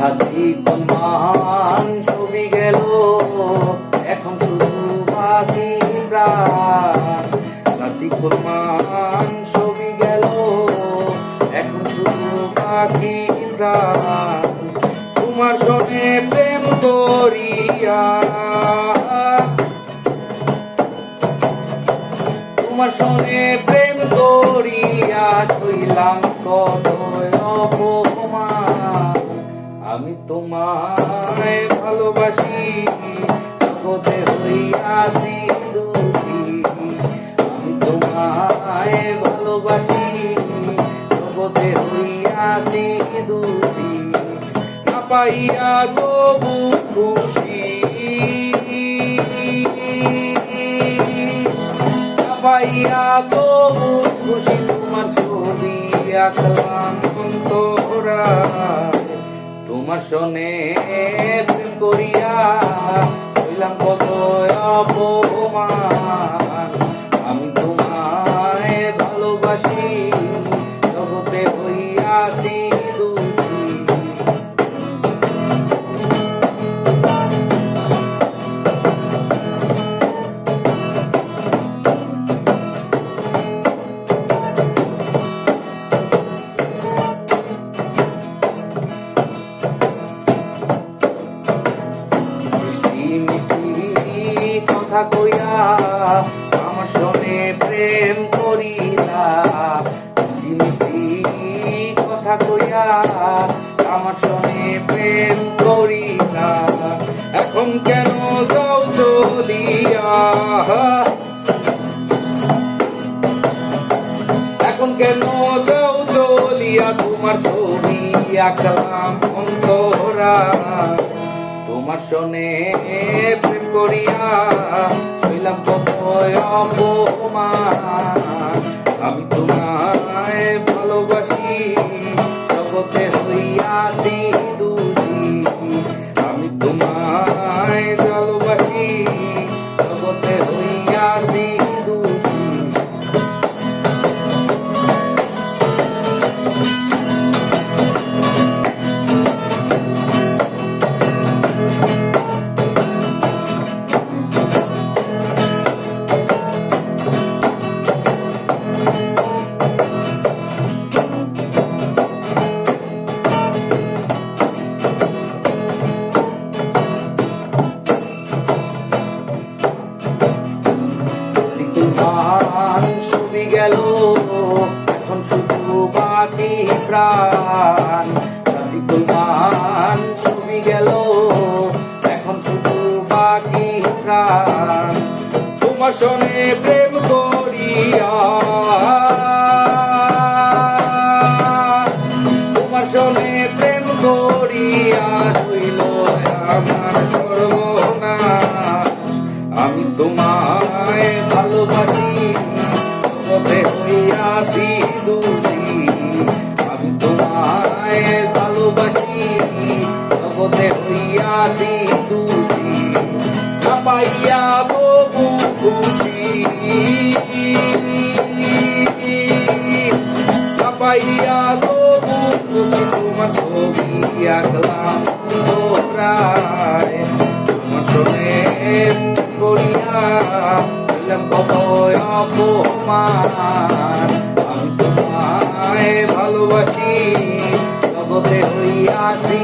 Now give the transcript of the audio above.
রাতি মান ছবি গেল। এখন শুধু বাকি প্রাণ রাতি মান ছবি গেল। এখন শুধু বাকি প্রাণ তোমার সঙ্গে প্রেম করিয়া। তোমার সঙ্গে প্রেম করিয়া ছইলাম কত অপমান। আমি তোমায় ভালোবাসি, জগতে হইয়াছি আমি তোমায় ভালোবাসি, জগতে হইয়াছি না পাইয়া তবু খুশি। না পাইয়া তবু খুশি, তোমার ছবি আঁকলাম অন্তরা। তোমার শোনে করিয়া হইলাম কত অপমান। কথা কইয়া আমার সনে প্রেম করিলা। মিষ্টি কথা কইয়া আমার সনে প্রেম করিলা। এখন কেন যাও চলিয়া? এখন কেন যাও চলিয়া? তোমার ছবি আঁকলাম অন্তরা। তোমার সনে প্রেম করিয়া শৈলাম অপমান। আমি তোমায় ভালোবাসি। হইয়াছি দুষি আমি তোমায় ভালোবাসি, জগতে হইয়াছি দুষি না পাইয়া বহু খুশি। না পাইয়া বহু খুশি, তোমার ছবি আঁকলাম তোরায় তোমার শোনে করিয়া কত অপমান। তোমায় ভালোবাসি জগতে হইয়াছি।